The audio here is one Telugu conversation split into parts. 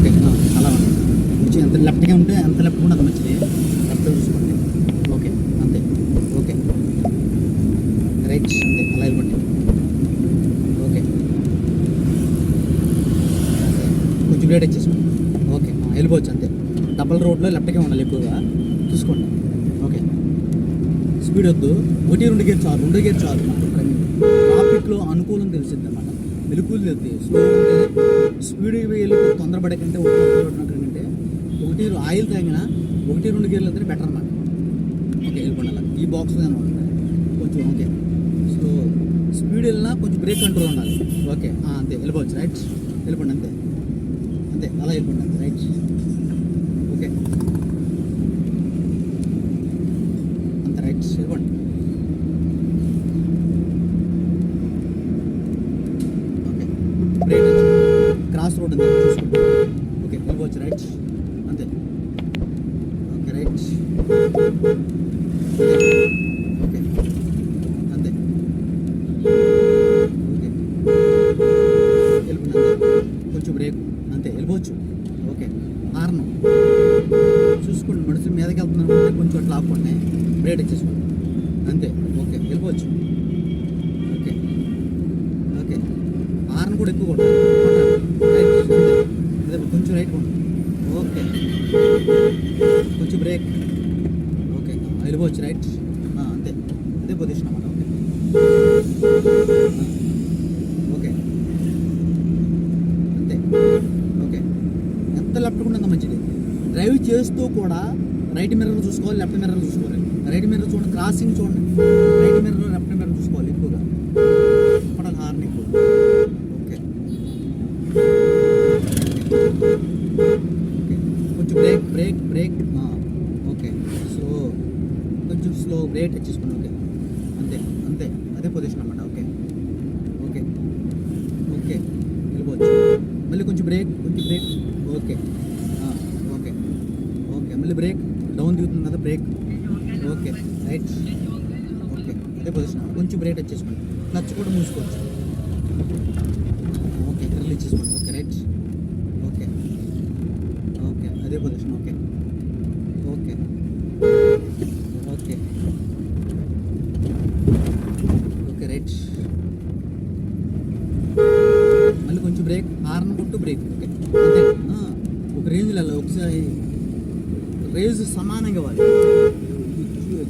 ఓకే అలా ఉంది. కొంచెం ఎంత లెఫ్ట్గా ఉంటే ఎంత లెఫ్ట్ ఉండదు మంచిది. లెఫ్ట్ చూసుకోండి. ఓకే అంతే. ఓకే. రైట్ అంతే. అలా వెళ్ళిపోండి. ఓకే. కొంచెం బ్రేడ్ వచ్చేసుకోండి ఓకే వెళ్ళిపోవచ్చు అంతే. డబల్ రోడ్లో లెఫ్ట్గా ఉండాలి ఎక్కువగా. చూసుకోండి. ఓకే. స్పీడ్ వద్దు. ఒకటి రెండు గేర్ చాలు. రెండు గేర్ చాలు. ట్రాఫిక్లో అనుకూలం తెలిసిందన్నమాట మెలుకులు తెలిసి స్లో ఉంటే స్పీడ్ వెళ్ళి తొందరపడే కంటే ఒకటి కంటే ఒకటి ఆయిల్ తాగినా ఒకటి రెండు గేర్లు వెళ్తే బెటర్ అన్నమాట ఓకే వెళ్ళిపోండి ఈ బాక్స్ ఉంటుంది కొంచెం ఓకే సో స్పీడ్ వెళ్ళినా కొంచెం బ్రేక్ కంట్రోల్ ఉండాలి ఓకే అంతే వెళ్ళిపోవచ్చు రైట్ వెళ్ళిపోండి అంతే అంతే అలా వెళ్ళిపోండి అంతే రైట్ ఓకే అంత రైట్ వెళ్ళిపోండి ఓకే బ్రేక్ క్రాస్ రోడ్ ఉంది చూసుకోండి ఓకే వెళ్ళిపోవచ్చు రైట్ అంతే ఓకే రైట్ ఓకే అంతే ఓకే వెళ్ళిపోయింది కొంచెం బ్రేక్ అంతే వెళ్ళిపోవచ్చు ఓకే హార్న్ చూసుకోండి మనుషులు మీదకి వెళ్తున్నాను అంటే కొంచెం అట్లా ఆపుకోండి బ్రేక్ ఇచ్చేసుకోండి అంతే ఓకే వెళ్ళిపోవచ్చు ఓకే ఓకే హార్న్ కూడా ఎక్కువ కొట్టాలి కొట్టాలి. కొంచెం రైట్ ఓకే. కొంచెం బ్రేక్ ఓకే. వెళ్ళిపోవచ్చు రైట్ అంతే. అదే పొజిషన్ అన్నమాట. ఓకే. ఓకే. అంతే. ఓకే. ఎంత లెఫ్ట్ కూడా అంత మంచిది. డ్రైవ్ చేస్తూ కూడా రైట్ మిర్రర్ చూసుకోవాలి లెఫ్ట్ మిర్రర్ చూసుకోవాలి. రైట్ మిర్రర్ చూడండి క్రాసింగ్ చూడండి. రైట్ మిర్రర్ లెఫ్ట్ మిర్రర్ చూసుకోవాలి ఎక్కువగా. పడాలి హార్న్ ఎక్కువ ఓకే ఓకే కొంచెం బ్రేక్ బ్రేక్ ఓకే. సో కొంచెం స్లో బ్రేక్ తెచ్చేసుకోండి ఓకే. అంతే అంతే. అదే పొజిషన్ అనమాట ఓకే. ఓకే. ఓకే. వెళ్ళిపోవచ్చు. మళ్ళీ కొంచెం బ్రేక్ కొంచెం బ్రేక్ ఓకే. ఓకే. ఓకే మళ్ళీ బ్రేక్ డౌన్ దిగుతుంది కదా బ్రేక్. Okay right. ఓకే అదే పొజిషన్ కొంచెం బ్రేక్ వచ్చేసుకోండి క్లచ్ కూడా మూసుకోవచ్చు ఓకే రిలీజ్ చేసుకోండి okay right okay okay position okay okay okay okay right మళ్ళీ కొంచెం బ్రేక్ హార్న్ కొట్టు బ్రేక్ ఓకే అంతే ఒక రేంజ్లో వెళ్ళాలి ఒకసారి రేంజ్ సమానంగా ఇవ్వాలి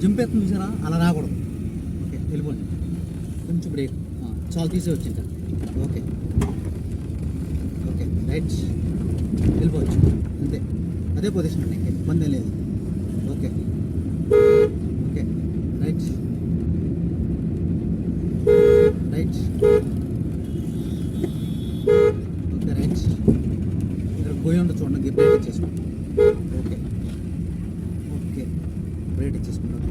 జంప్ ఎత్తుంది చూసారా? అలా రాకూడదు. ఓకే వెళ్ళిపోండి. కొంచెం బ్రేక్ చాలా తీసే ఇంకా ఓకే ఓకే రైట్ వెళ్ళిపోవచ్చు. అంతే. అదే పొజిషన్ అండి ఇంకా ఇబ్బంది లేదు. Okay. Okay. Right. Right. Okay right. ఇక్కడ పోయి ఉండదు చూడండి బ్రేక్ ఇచ్చేసుకోండి ఓకే. ఓకే. బ్రేక్ ఇచ్చేసుకుంటాను